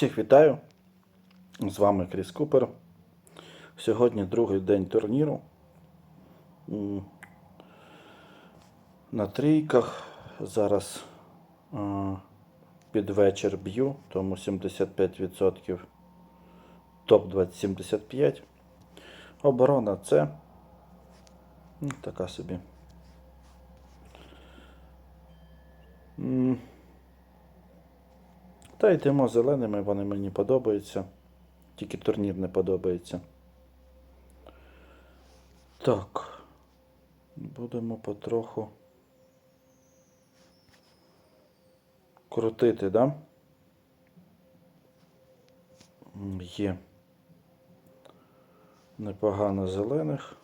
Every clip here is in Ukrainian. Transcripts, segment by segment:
Всіх вітаю! З вами Кріс Купер. Сьогодні другий день турніру. На трійках. Зараз під вечір б'ю, тому 75%. Топ 2075. Оборона це. Ну, Така собі. Та йдемо зеленими, вони мені подобаються. Тільки турнір не подобається. Так. Будемо потроху крутити, да? Є. Непогано зелених.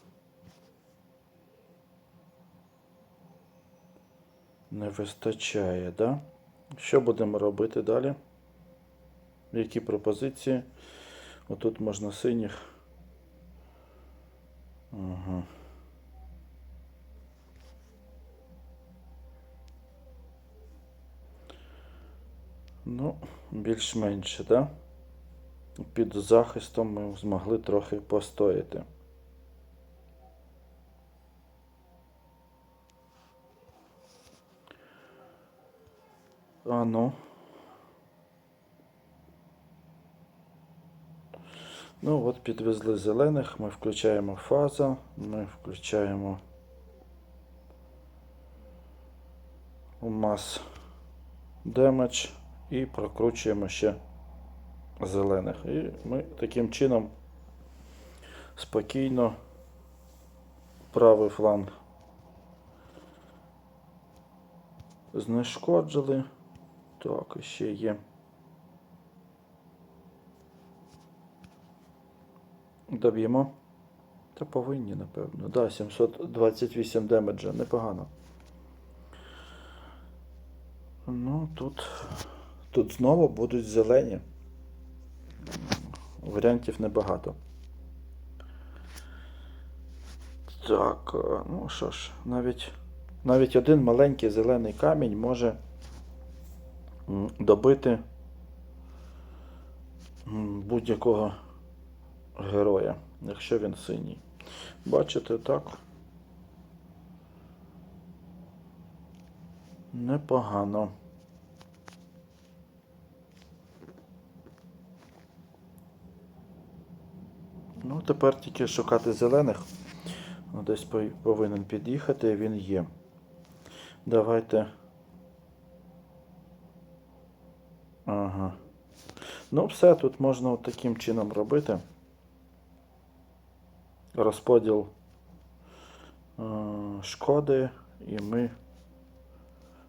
Не вистачає, да? Що будемо робити далі? Які пропозиції? Отут можна синіх. Ага. Ну, більш-менше, да? Під захистом ми змогли трохи постояти. А ну. Ну от підвезли зелених, ми включаємо фаза, ми включаємо мас демедж і прокручуємо ще зелених. І ми таким чином спокійно правий фланг знешкоджили. Так, ще є. Доб'ємо. Та повинні, напевно. Да, 728 демеджа, непогано. Ну, тут, тут знову будуть зелені. Варіантів небагато. Так, е, ну що ж, навіть, навіть один маленький зелений камінь може добити будь-якого героя, якщо він синій. Бачите, так? Непогано. Ну, тепер тільки шукати зелених. Ну, Десь повинен під'їхати, він є. Давайте. Ага. Ну, все, тут можна таким чином робити. Розподіл е, шкоди, і ми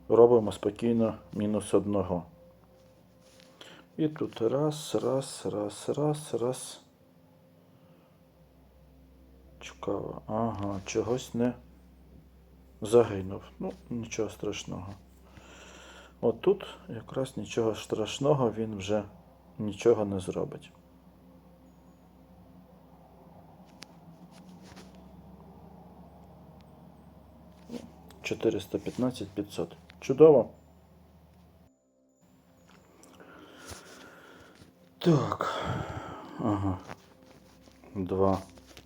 робимо спокійно мінус одного. І тут раз, раз, раз, раз, раз. Цікаво. Ага, чогось не загинув. Ну, нічого страшного. От тут якраз нічого страшного він вже нічого не зробить. Чотириста п'ятнадцять п'ятсот. Чудово. Так. Ага. Два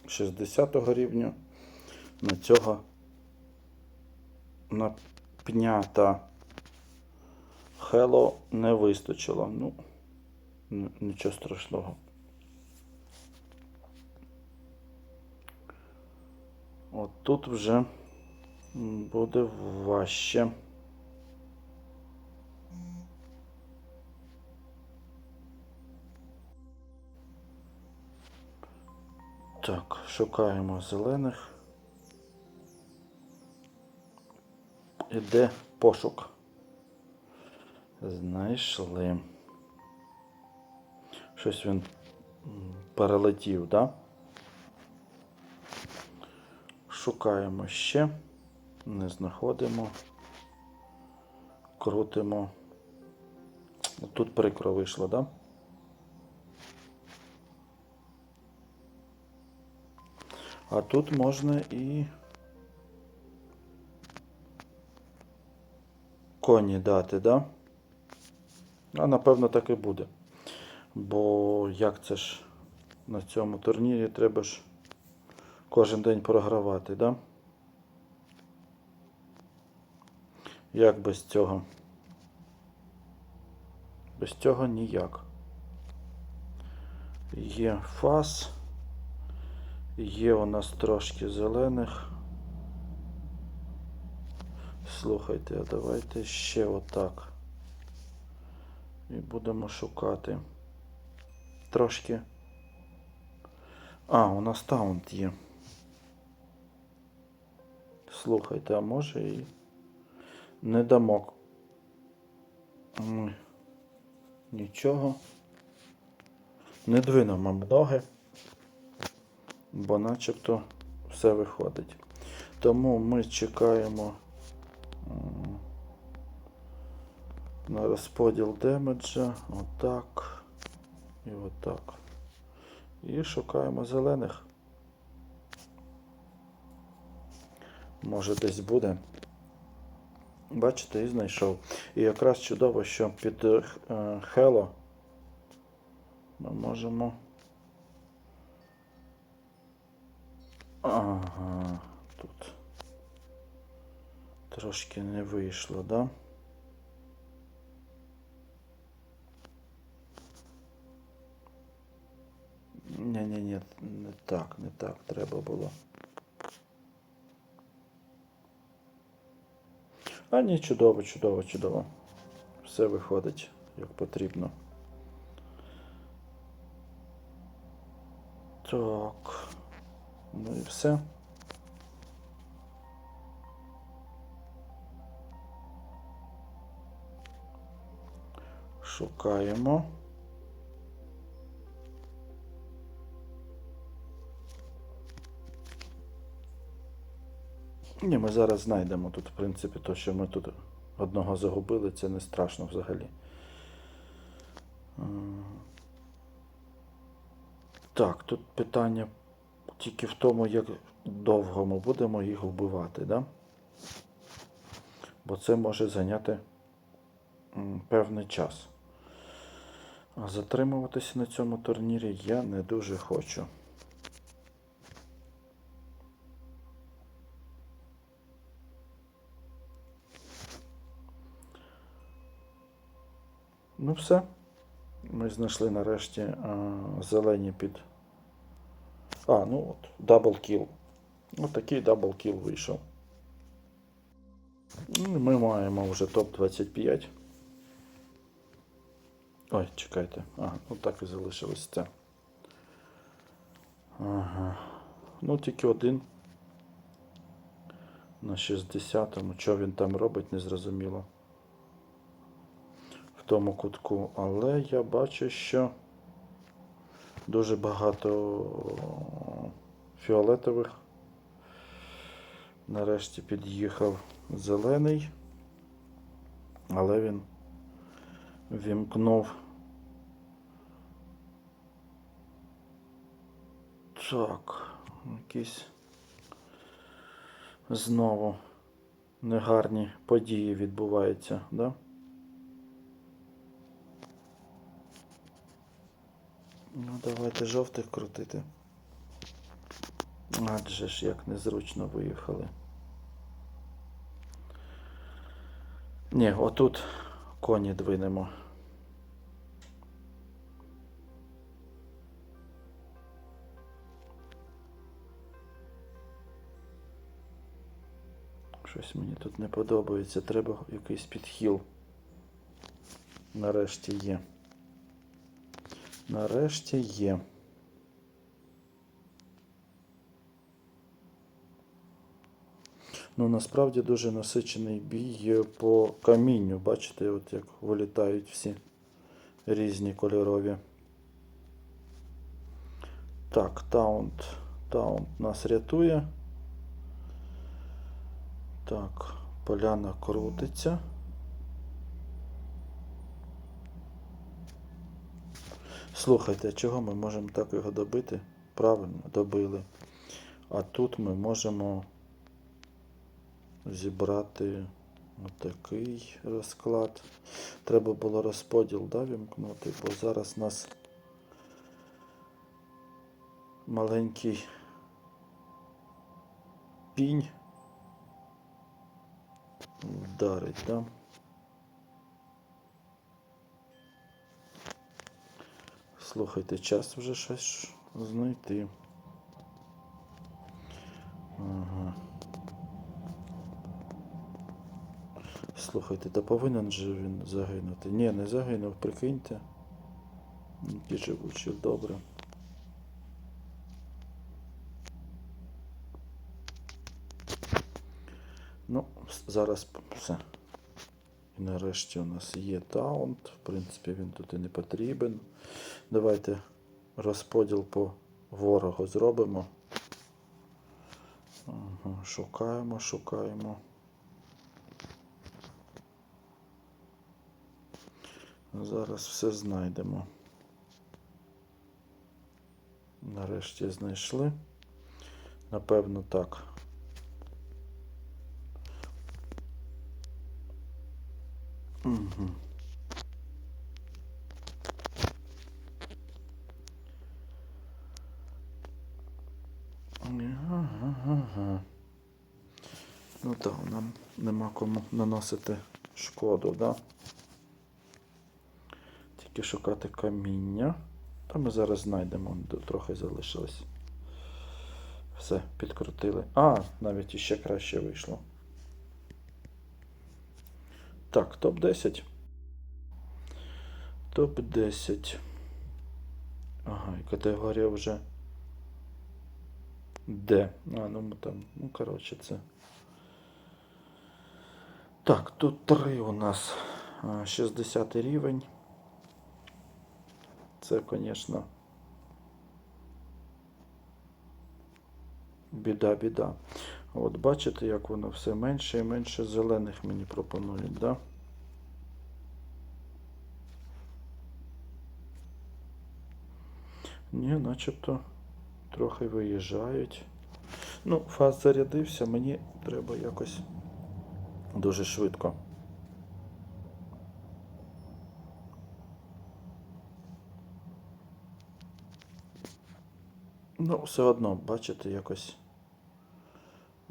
60 рівня. На цього на пня та Хело не вистачило. Ну, нічого страшного. От тут вже буде важче. Так, шукаємо зелених. Іде пошук. Знайшли. Щось він перелетів, да? Шукаємо ще. Не знаходимо. Крутимо. Тут прикро вийшло, да? А тут можна і коні дати, да? А напевно так і буде. Бо як це ж на цьому турнірі треба ж кожен день програвати, да? Як без цього? Без цього ніяк. Є фас. Є у нас трошки зелених. Слухайте, а давайте ще отак. І будемо шукати. Трошки. А, у нас таунт є. Слухайте, а може і не дамо. Нічого. Не двинемо ноги, бо начебто все виходить. Тому ми чекаємо на розподіл демеджа. Отак. І отак. І шукаємо зелених. Може десь буде. Бачите, і знайшов. І якраз чудово, що під е, Hello ми можемо. Ага, тут трошки не вийшло, да? Ні-ні-ні, не так, не так треба було. А ні, чудово, чудово, чудово. Все виходить як потрібно. Так. Ну і все. Шукаємо. Ні, ми зараз знайдемо тут, в принципі, то, що ми тут одного загубили, це не страшно взагалі. Так, тут питання тільки в тому, як довго ми будемо їх вбивати, да? Бо це може зайняти певний час. А затримуватися на цьому турнірі я не дуже хочу. Ну все. Ми знайшли нарешті а, зелені під. А, ну от, дабл кіл. Ось такий дабл кіл вийшов. Ну, Ми маємо вже топ-25. Ой, чекайте. Ага, ну так і залишилось це. Ага. Ну, тільки один. На 60-му. Що він там робить, незрозуміло. В тому кутку. Але я бачу, що дуже багато фіолетових. Нарешті під'їхав зелений, але він вімкнув. Так, якісь знову негарні події відбуваються, да? Ну, давайте жовтих крутити. Адже ж як незручно виїхали. Ні, отут коні двинемо. Щось мені тут не подобається. Треба якийсь підхіл. Нарешті є. Нарешті є. Ну, насправді дуже насичений бій по камінню. Бачите, от як вилітають всі різні кольорові. Так, таунт. Таунт нас рятує. Так, поляна крутиться. Слухайте, чого ми можемо так його добити? Правильно, добили. А тут ми можемо зібрати отакий розклад. Треба було розподіл да, вімкнути, бо зараз нас маленький пінь вдарить. Да? Слухайте, час вже щось знайти. Ага. Слухайте, та повинен же він загинути. Ні, не загинув, прикиньте. Ті живучі, добре. Ну, зараз все. І нарешті у нас є таунт. В принципі, він тут і не потрібен. Давайте розподіл по ворогу зробимо. Шукаємо, шукаємо. Зараз все знайдемо. Нарешті знайшли. Напевно, так. Ну так, нам нема кому наносити шкоду, да? Тільки шукати каміння. Та ми зараз знайдемо, трохи залишилось. Все, підкрутили. А, навіть іще краще вийшло. Так, топ-10. Топ-10. Ага, і категорія вже. Д. А, ну ми там, ну, коротше, це. Так, тут три у нас. А, 60 рівень. Це, звісно. Біда, біда. От бачите, як воно все менше і менше зелених мені пропонують, да? Ні, начебто трохи виїжджають. Ну, фаз зарядився, мені треба якось дуже швидко. Ну, все одно, бачите, якось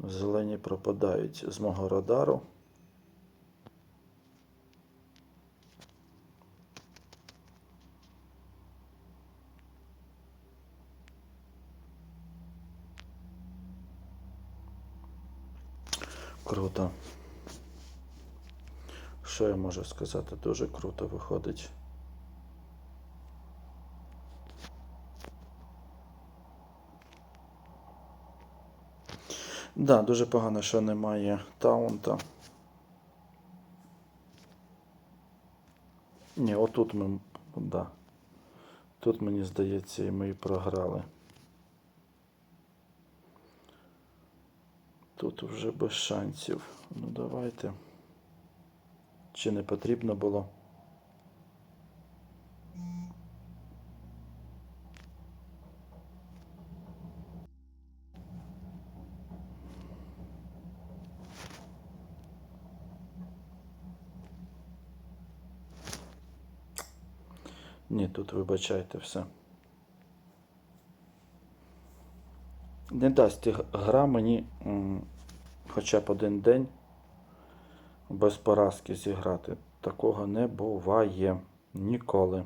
зелені пропадають з мого радару. Круто. Що я можу сказати? Дуже круто виходить. Да, дуже погано, що немає таунта. Ні, отут ми. Да. Тут, мені здається, і ми і програли. Тут вже без шансів. Ну давайте. Чи не потрібно було? Ні, вибачайте все. Не дасть гра мені хоча б один день без поразки зіграти. Такого не буває ніколи.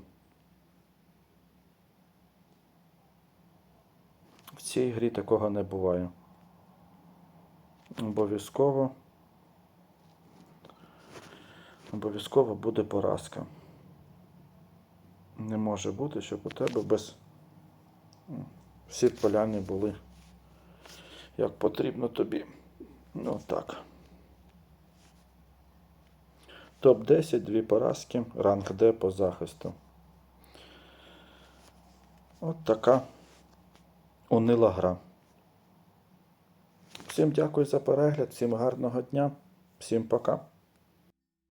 В цій грі такого не буває. Обов'язково. Обов'язково буде поразка. Не може бути, щоб у тебе без всі поляни були як потрібно тобі. Ну так. Топ-10, дві поразки, ранг Д по захисту. От така унила гра. Всім дякую за перегляд, всім гарного дня, всім пока.